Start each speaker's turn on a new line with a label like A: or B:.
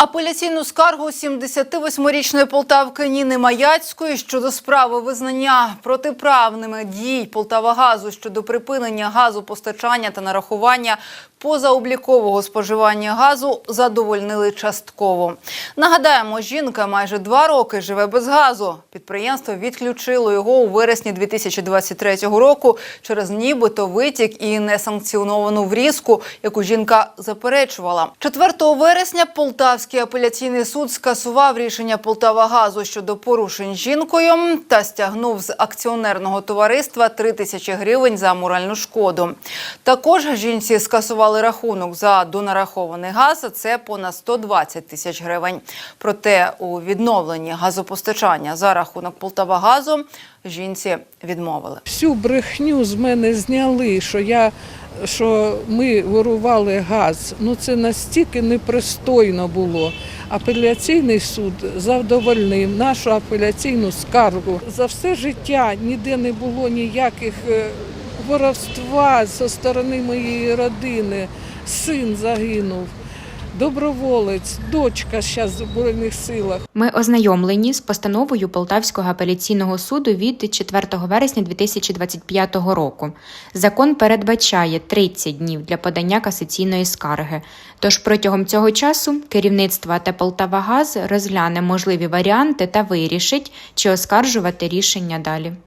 A: Апеляційну скаргу 78-річної полтавки Ніни Маяцької щодо справи визнання протиправними дій Полтавагазу щодо припинення газопостачання та нарахування позаоблікового споживання газу задовольнили частково. Нагадаємо, жінка майже два роки живе без газу. Підприємство відключило його у вересні 2023 року через нібито витік і несанкціоновану врізку, яку жінка заперечувала. 4 вересня Полтавський апеляційний суд скасував рішення Полтавагазу щодо порушень жінкою та стягнув з акціонерного товариства 3 тисячі гривень за моральну шкоду. Також жінці скасували рахунок за донарахований газ. Це понад 120 тисяч гривень. Проте у відновленні газопостачання за рахунок Полтавагазу жінці відмовили.
B: Всю брехню з мене зняли, що я що ми вирували газ. Ну це настільки непристойно було. Апеляційний суд задовольнив нашу апеляційну скаргу. За все життя ніде не було ніяких е, воровства зі сторони моєї родини. Син загинув, доброволець, дочка зараз в Збройних силах.
C: Ми ознайомлені з постановою Полтавського апеляційного суду від 4 вересня 2025 року. Закон передбачає 30 днів для подання касаційної скарги. Тож протягом цього часу керівництво АТ «Полтавагаз» розгляне можливі варіанти та вирішить, чи оскаржувати рішення далі.